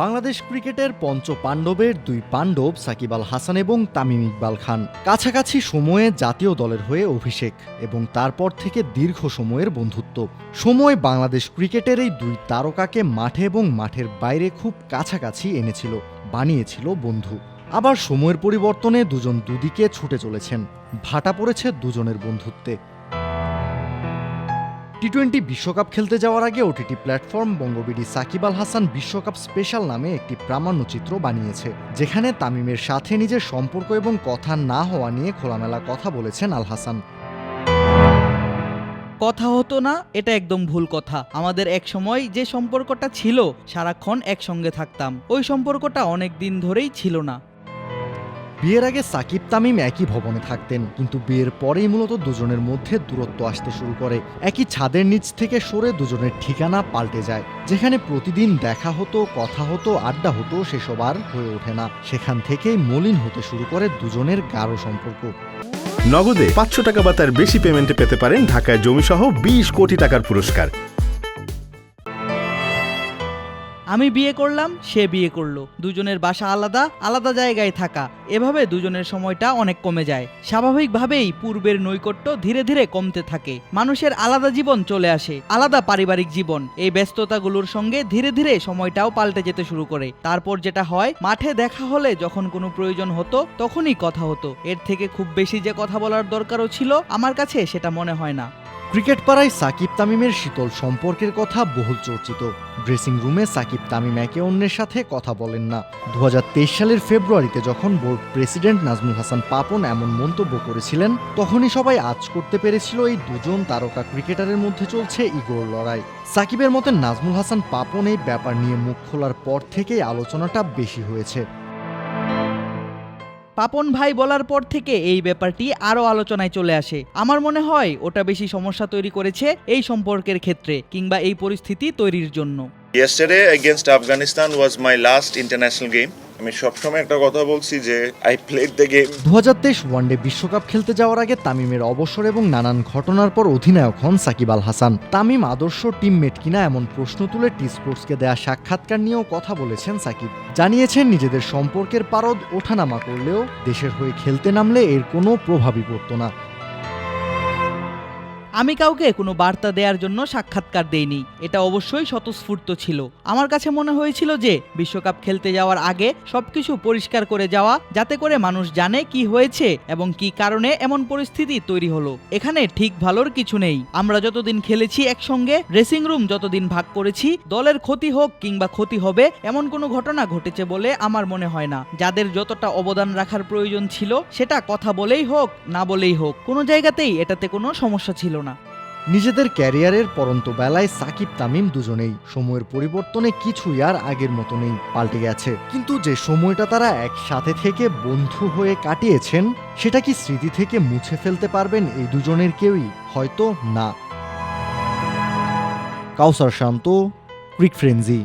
বাংলাদেশ ক্রিকেটের পঞ্চ পাণ্ডবের দুই পাণ্ডব সাকিব আল হাসান এবং তামিম ইকবাল খান। কাছাকাছি সময়ে জাতীয় দলের হয়ে অভিষেক এবং তারপর থেকে দীর্ঘ সময়ের বন্ধুত্ব। সময় বাংলাদেশ ক্রিকেটের এই দুই তারকাকে মাঠে এবং মাঠের বাইরে খুব কাছাকাছি এনেছিল, বানিয়েছিল বন্ধু। আবার সময়ের পরিবর্তনে দুজন দুদিকে ছুটে চলেছেন। ভাটা পড়েছে দুজনের বন্ধুত্বে। টি টোয়েন্টি বিশ্বকাপ খেলতে যাওয়ার আগে ওটিটি প্ল্যাটফর্ম বঙ্গবিডি সাকিব আল হাসান বিশ্বকাপ স্পেশাল নামে একটি প্রামাণ্যচিত্র বানিয়েছে, যেখানে তামিমের সাথে নিজের সম্পর্ক এবং কথা না হওয়া নিয়ে খোলামেলা কথা বলেছেন আল হাসান। কথা হতো না, এটা একদম ভুল কথা। আমাদের এক সময় যে সম্পর্কটা ছিল, সারাক্ষণ একসঙ্গে থাকতাম। ওই সম্পর্কটা অনেক দিন ধরেই ছিল না। বিয়ের আগে সাকিব তামিম একই ভবনে থাকতেন, কিন্তু বিয়ের পরেই মূলত দুজনের মধ্যে দূরত্ব আসতে শুরু করে। একই ছাদের নিচ থেকে সরে দুজনের ঠিকানা পাল্টে যায়। যেখানে প্রতিদিন দেখা হতো, কথা হতো, আড্ডা হতো, সেসব আর হয়ে ওঠে না। সেখান থেকেই মলিন হতে শুরু করে দুজনের গাঢ় সম্পর্ক। নগদে পাঁচশো টাকা বা তার বেশি পেমেন্টে পেতে পারেন ঢাকায় জমিসহ বিশ কোটি টাকার পুরস্কার। আমি বিয়ে করলাম, সে বিয়ে করল। দুজনের বাসা আলাদা আলাদা জায়গায় থাকা। এভাবে দুজনের সময়টা অনেক কমে যায়। স্বাভাবিকভাবেই পূর্বের নৈকট্য ধীরে ধীরে কমতে থাকে। মানুষের আলাদা জীবন চলে আসে, আলাদা পারিবারিক জীবন। এই ব্যস্ততাগুলোর সঙ্গে ধীরে ধীরে সময়টাও পাল্টে যেতে শুরু করে। তারপর যেটা হয়, মাঠে দেখা হলে যখন কোনো প্রয়োজন হতো, তখনই কথা হতো। এর থেকে খুব বেশি যে কথা বলার দরকারও ছিল, আমার কাছে সেটা মনে হয় না। ক্রিকেট পাড়ায় সাকিব তামিমের শীতল সম্পর্কের কথা বহুল চর্চিত। ড্রেসিং রুমে সাকিব তামিম একে অন্যের সাথে কথা বলেন না। দু হাজার তেইশ সালের ফেব্রুয়ারিতে যখন বোর্ড প্রেসিডেন্ট নাজমুল হাসান পাপন এমন মন্তব্য করেছিলেন, তখনই সবাই আজ করতে পেরেছিল এই দুজন তারকা ক্রিকেটারের মধ্যে চলছে ইগোর লড়াই। সাকিবের মতে, নাজমুল হাসান পাপন এই ব্যাপার নিয়ে মুখ খোলার পর থেকেই আলোচনাটা বেশি হয়েছে। পাপন ভাই বলার পর থেকে এই ব্যাপারটি আরও আলোচনায় চলে আসে আমার মনে হয় ওটা বেশি সমস্যা তৈরি করেছে এই সম্পর্কের ক্ষেত্রে কিংবা এই পরিস্থিতি তৈরির জন্য Yesterday against Afghanistan was my last international game. আমি সবসময় একটা কথা বলছি যে আই প্লেড দ্য গেম দু ওয়ানডে বিশ্বকাপ খেলতে যাওয়ার আগে তামিমের অবসর এবং নানান ঘটনার পর অধিনায়ক হন সাকিব আল হাসান। তামিম আদর্শ টিমমেট কিনা এমন প্রশ্ন তুলে টি স্পোর্টসকে দেয়া সাক্ষাৎকার নিয়েও কথা বলেছেন সাকিব। জানিয়েছেন, নিজেদের সম্পর্কের পারদ ওঠানামা করলেও দেশের হয়ে খেলতে নামলে এর কোনো প্রভাবই পড়তো না। আমি কাউকে কোনো বার্তা দেওয়ার জন্য সাক্ষাৎকার দেইনি। এটা অবশ্যই স্বতঃস্ফূর্ত ছিল। আমার কাছে মনে হয়েছিল যে, বিশ্বকাপ খেলতে যাওয়ার আগে সবকিছু পরিষ্কার করে যাওয়া, যাতে করে মানুষ জানে কি হয়েছে এবং কি কারণে এমন পরিস্থিতি তৈরি হলো। এখানে ঠিক ভালোর কিছু নেই। আমরা যতদিন খেলেছি একসঙ্গে ড্রেসিং রুম যতদিন ভাগ করেছি, দলের ক্ষতি হোক কিংবা ক্ষতি হবে, এমন কোনো ঘটনা ঘটেছে বলে আমার মনে হয় না। যাদের যতটা অবদান রাখার প্রয়োজন ছিল, সেটা কথা বলেই হোক, না বলেই হোক। কোনো জায়গাতেই এটাতে কোনো সমস্যা ছিল না। নিজেদের ক্যারিয়ারের পরন্ত বেলায় সাকিব, তামিম দুজনেই। সময়ের পরিবর্তনে কিছুই আর আগের মতো নেই, পাল্টে গেছে। কিন্তু যে সময়টা তারা একসাথে থেকে বন্ধু হয়ে কাটিয়েছেন, সেটা কি স্মৃতি থেকে মুছে ফেলতে পারবেন এই দুজনের কেউই? হয়তো না। কাউসার শান্ত, ক্রিক ফ্রেন্জি